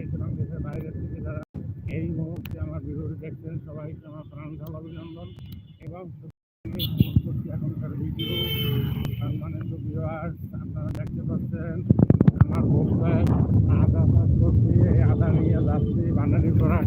দেশ দেশের বাইরে থেকে যারা এই মুহূর্তে আমার বিরোধী দেখছেন, সবাইকে আমার প্রাণ ঢাল অভিনন্দন। এবং এখনকার ভিডিও সম্মানিত ভিউয়ার্স আপনারা দেখতে পাচ্ছেন, আমার বস্তায় আদা চাষ করছি এই আদা নিয়ে যাচ্ছি করা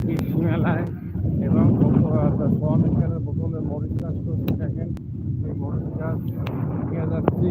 কৃষি মেলায় এবং বোতলে মরিচ চাষ করছি দেখেন, এই মরিচ চাষ নিয়ে যাচ্ছি।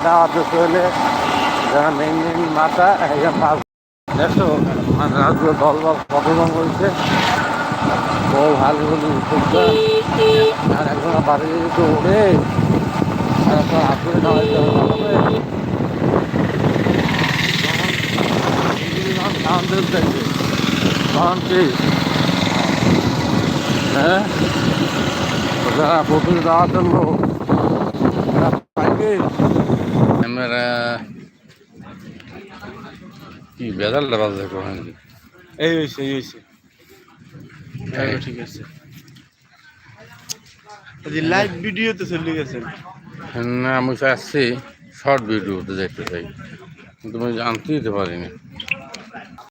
দাওয়াত চলে যারা মেইন মেইন মাথা একজন মাছ দেখো মানে রাজগুলো দল দল কতজন হয়েছে বউ ভালো হলো আর একজন বাড়ি তো ওঠে আর একটা হাত করে খাওয়াইতে হবে দাম দিতে তখন কি হ্যাঁ যারা প্রথম দাওয়াতের লোক আমরা কি দেখো এই হয়েছে এই হয়েছে ঠিক আছে। লাইভ ভিডিওতে চলে গেছেন। না আমি আসছি। শর্ট ভিডিওতে দেখতে চাই। কিন্তু আমি আনতে দিতে পারিনি।